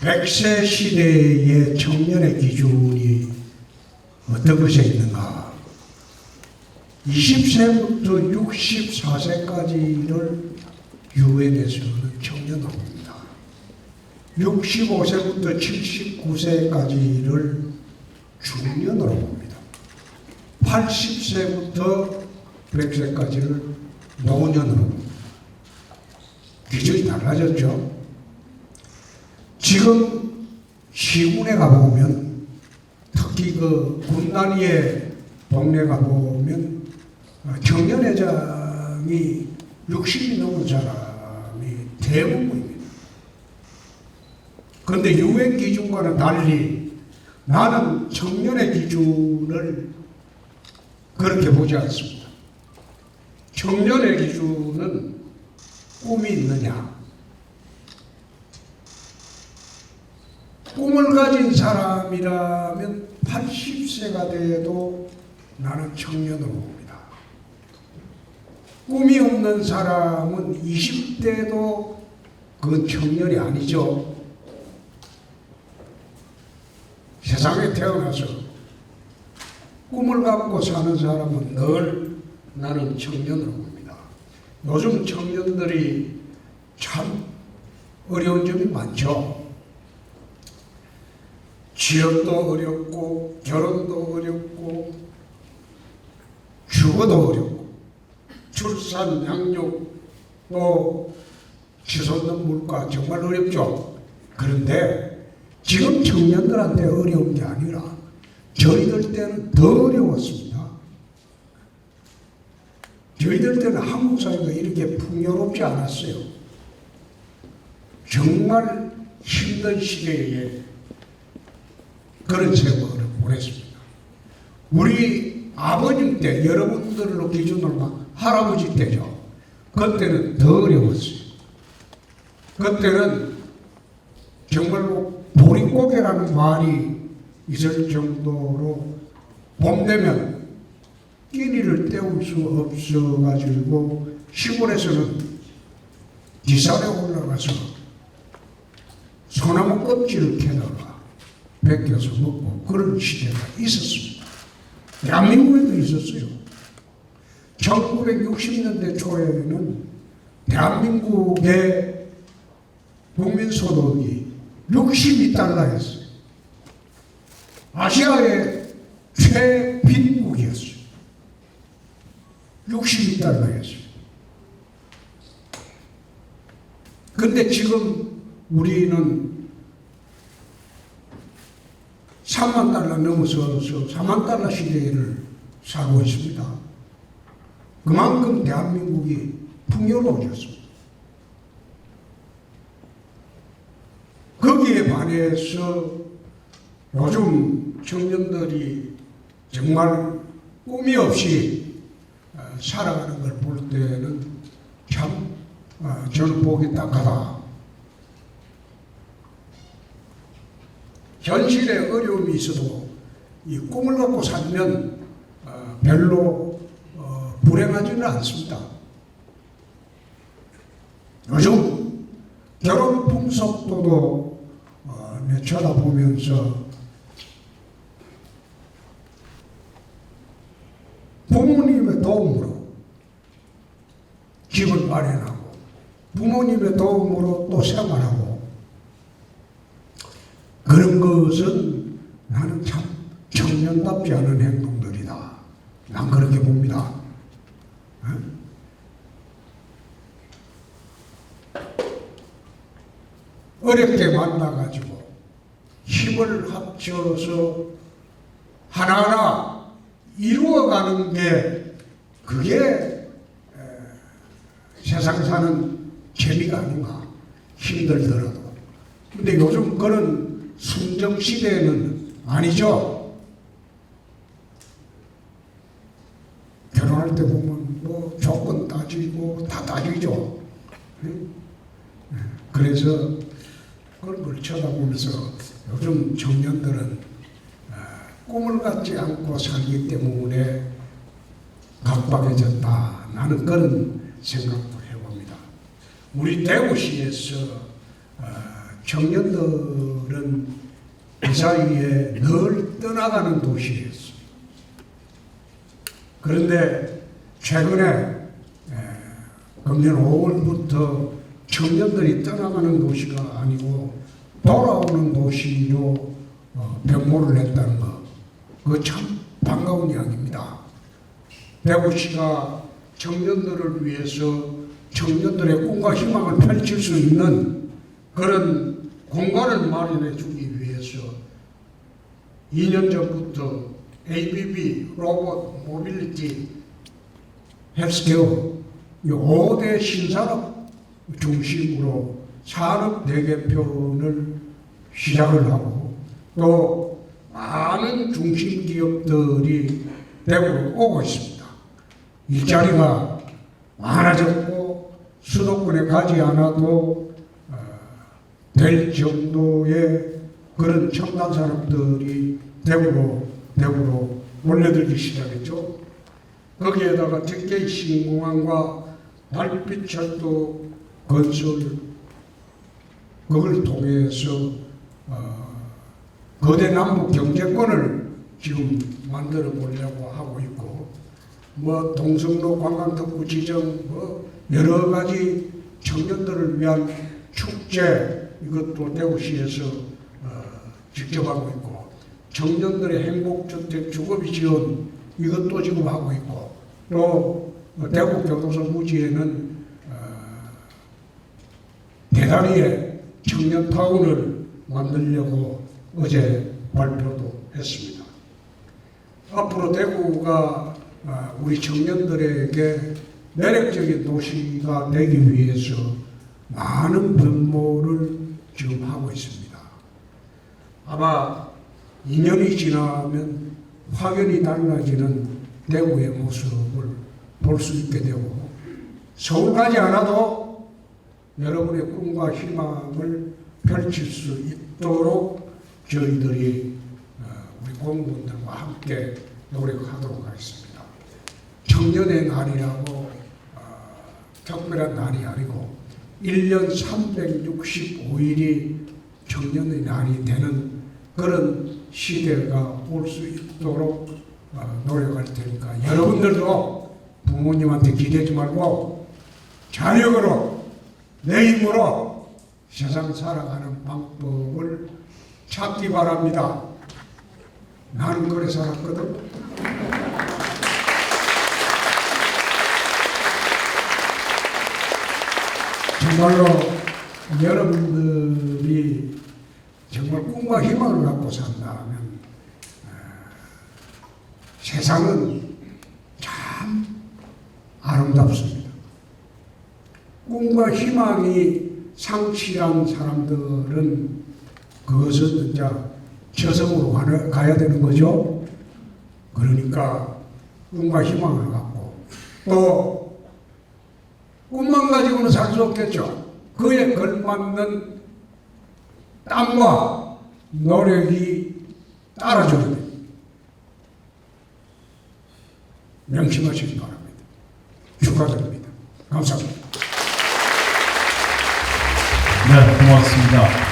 백세 시대의 청년의 기준이 어떤 것이 있는가? 20세부터 64세까지를 유엔에서는 청년으로 봅니다. 65세부터 79세까지를 중년으로 봅니다. 80세부터 100세까지를 노년으로 봅니다. 기준이 달라졌죠. 지금 시군에 가보면 특히 그 군단위의 동네 가보면 어, 청년 회장이 60이 넘은 사람이 대부분입니다. 그런데 유엔 기준과는 달리 나는 청년의 기준을 그렇게 보지 않습니다. 청년의 기준은 꿈이 있느냐, 꿈을 가진 사람이라면 80세가 돼도 나는 청년으로 봅니다. 꿈이 없는 사람은 20대도 그건 청년이 아니죠. 세상에 태어나서 꿈을 갖고 사는 사람은 늘 나는 청년으로 봅니다. 요즘 청년들이 참 어려운 점이 많죠. 취업도 어렵고 결혼도 어렵고 주거도 어렵고 출산 양육 또 치솟는 물가 정말 어렵죠. 그런데 지금 청년들한테 어려운 게 아니라 저희들 때는 더 어려웠습니다. 저희들 때는 한국 사회가 이렇게 풍요롭지 않았어요. 정말 힘든 시대에 그런 세월을 보냈습니다. 우리 아버님 때, 여러분들로 기준으로 막 할아버지 때죠. 그때는 더 어려웠어요. 그때는 정말로 보릿고개라는 말이 있을 정도로 봄 되면 끼니를 때울 수 없어가지고 시골에서는 기산에 올라가서 소나무 껍질을 캐다가 벗겨서 먹고 그런 시대가 있었습니다. 대한민국에도 있었어요. 1960년대 초에는 대한민국의 국민소득이 62달러였어요. 아시아의 최빈국이었어요. 62달러였어요. 근데 지금 우리는 3만 달러 넘어서 4만 달러 시대를 살고 있습니다. 그만큼 대한민국이 풍요로워졌습니다. 거기에 반해서 요즘 청년들이 정말 꿈이 없이 어, 살아가는 걸 볼 때는 참 어, 저는 보기 딱하다. 현실에 어려움이 있어도 이 꿈을 갖고 살면 어, 별로 어, 불행하지는 않습니다. 요즘 결혼 풍속도도 어, 내 쳐다보면서 부모님의 도움으로 집을 마련하고 부모님의 도움으로 또 생활하고 그런 것은 나는 참 청년답지 않은 행동들이다. 난 그렇게 봅니다. 어? 어렵게 만나가지고 힘을 합쳐서 하나하나 이루어가는 게 그게 에, 세상 사는 재미가 아닌가 힘들더라도 근데 요즘 그런 순정 시대에는 아니죠 결혼할 때 보면 뭐 조건 따지고 다 따지죠 응? 그래서 그런 걸 쳐다보면서 요즘 청년들은 아, 꿈을 갖지 않고 살기 때문에 각박해졌다. 나는 그런 생각도 해봅니다. 우리 대구시에서 아, 청년들은 그 사이에 늘 떠나가는 도시였습니다. 그런데 최근에 에, 금년 5월부터 청년들이 떠나가는 도시가 아니고 돌아오는 도시로 어, 변모를 했다는 거, 그거 참 반가운 이야기입니다. 대구시가 청년들을 위해서 청년들의 꿈과 희망을 펼칠 수 있는 그런 공간을 마련해 주기 위해서 2년 전부터 ABB, 로봇, 모빌리티, 헬스케어 이 5대 신산업 중심으로 산업 대개편을 시작을 하고 또 많은 중심 기업들이 대구로 오고 있습니다. 일자리가 많아졌고 수도권에 가지 않아도 어, 될 정도의 그런 첨단 산업들이 대구로 대구로 몰려들기 시작했죠. 거기에다가 특히 신공항과 달빛철도 건설 그걸 통해서 어, 거대 남북 경제권을 지금 만들어 보려고 하고 있고 뭐 동성로 관광특구 지정 뭐 여러 가지 청년들을 위한 축제 이것도 대구시에서 어, 직접 하고 있고 청년들의 행복주택 주거비 지원 이것도 지금 하고 있고 또 어, 대구 교도소 부지에는 어, 대다리에 청년 타운을 만들려고 어제 발표도 했습니다. 앞으로 대구가 아, 우리 청년들에게 매력적인 도시가 되기 위해서 많은 변모를 지금 하고 있습니다. 아마 2년이 지나면 확연히 달라지는 대구의 모습을 볼 수 있게 되고 서울 가지 않아도 여러분의 꿈과 희망을 펼칠 수 있도록 저희들이 어, 우리 공무원들과 함께 노력하도록 하겠습니다. 청년의 날이라고 어, 특별한 날이 아니고 1년 365일이 청년의 날이 되는 그런 시대가 올 수 있도록 어, 노력할 테니까 여러분들도 부모님한테 기대지 말고 자력으로 내 힘으로 세상 살아가는 방법을 찾기 바랍니다. 나는 그래 살았거든. 정말로 여러분들이 정말 꿈과 희망을 갖고 산다면 어, 세상은 참 아름답습니다. 꿈과 희망이 상실한 사람들은 그것은 이제 저승으로 가는- 가야 되는 거죠. 그러니까 꿈과 희망을 갖고 또 꿈만 가지고는 살 수 없겠죠. 그에 걸맞는 땀과 노력이 따라줘야 됩니다. 명심하시기 바랍니다. 축하드립니다. 감사합니다. 네, 고맙습니다.